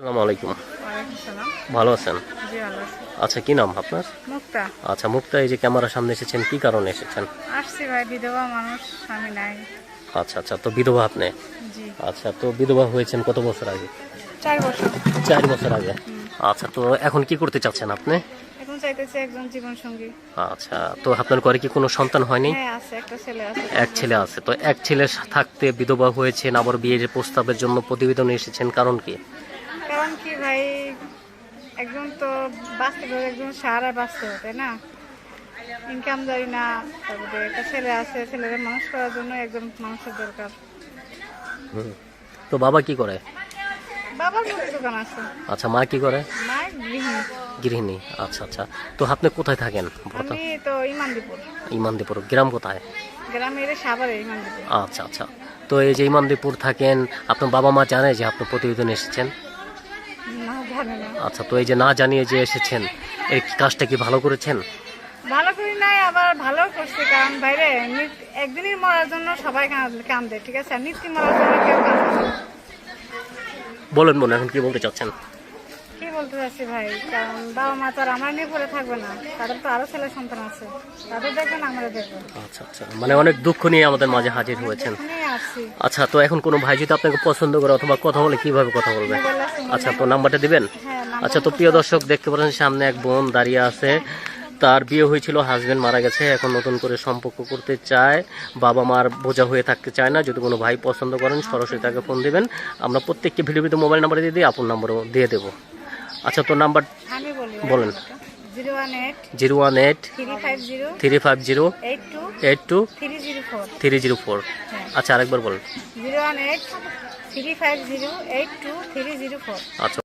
আসসালামু আলাইকুম। ভালো আছেন? আচ্ছা কি নাম আপনার? মুক্তা। আচ্ছা মুক্তা এই যে ক্যামেরার সামনে এসেছেন কি কারণে এসেছেন? আসছি ভাই বিধবা মানুষ স্বামী নাই। আচ্ছা আচ্ছা তো বিধবা আপনি? আচ্ছা তো বিধবা হয়েছেন কত বছর আগে? চার বছর। চার বছর আগে। আচ্ছা তো এখন কি করতে চাচ্ছেন আপনি? এখন চাইতেছে একজন জীবন সঙ্গী আচ্ছা তো আপনার ঘরে কি কোনো সন্তান হয়নি? হ্যাঁ আছে একটা ছেলে আছে। এক ছেলে আছে তো এক ছেলে থাকতে বিধবা হয়েছেন আবার বিয়ের প্রস্তাবের জন্য প্রতিবেদন এসেছেন কারণ কি? কারণ কি ভাই একজন তো বাঁচতে হবে একজন সারা বাঁচতে হবে তাই না? ইনকাম জানি না তারপরে একটা ছেলে আছে ছেলেরা মানুষ করার জন্য একজন মানুষের দরকার। তো বাবা কি করে? বাবার মুদি দোকান আছে। আচ্ছা মা কি করে? মা গৃহিণী। গৃহিণী আচ্ছা আচ্ছা। তো আপনি কোথায় থাকেন? আমি তো ইমানদীপুর। ইমানদীপুর গ্রাম কোথায়? গ্রামের সাভারে ইমানদীপুর। আচ্ছা আচ্ছা। তো এই যে ইমানদীপুর থাকেন আপনার বাবা মা জানে যে আপনি প্রতিবেদন এসেছেন? আচ্ছা তো এই যে না জানিয়ে যে এসেছেন এই কাজটা কি ভালো করেছেন? ভালো করি নাই আবার ভালো করছি কারণ বাইরে একদিনই মরার জন্য সবাই কান- কান্দে ঠিক আছে? নিত্য মরার জন্য কেউ। বলেন মনে এখন কি বলতে চাচ্ছেন? কি বলতে চাচ্ছি ভাই? কারণ বাবা মা তো আর আমার নিয়ে পড়ে থাকবে না তাদের তো আরও ছেলে সন্তান আছে তাদের দেখবেন আমরা দেখবেন। আচ্ছা আচ্ছা মানে অনেক দুঃখ নিয়ে আমাদের মাঝে হাজির হয়েছেন। আচ্ছা তো এখন কোনো ভাই যদি আপনাকে পছন্দ করে অথবা কথা বলে কীভাবে কথা বলবে? আচ্ছা তো নাম্বারটা দিবেন? হ্যাঁ আচ্ছা তো প্রিয় দর্শক দেখতে পাচ্ছেন সামনে এক বোন দাঁড়িয়ে আছে। তার বিয়ে হয়েছিল হাজবেন্ড মারা গেছে এখন নতুন করে সম্পর্ক করতে চায়। বাবা মার বোঝা হয়ে থাকতে চায় না যদি কোনো ভাই পছন্দ করেন সরাসরি তাকে ফোন দিবেন। আমরা প্রত্যেককে ভিডিওতে মোবাইল নাম্বার দিয়ে দিই আপন নাম্বারও দিয়ে দেবো। আচ্ছা তো নাম্বার বলেন। Zero one eight zero one eight three five zero eight two three zero four আচ্ছা আরেকবার বলুন। Zero one eight three five zero eight two three zero four আচ্ছা।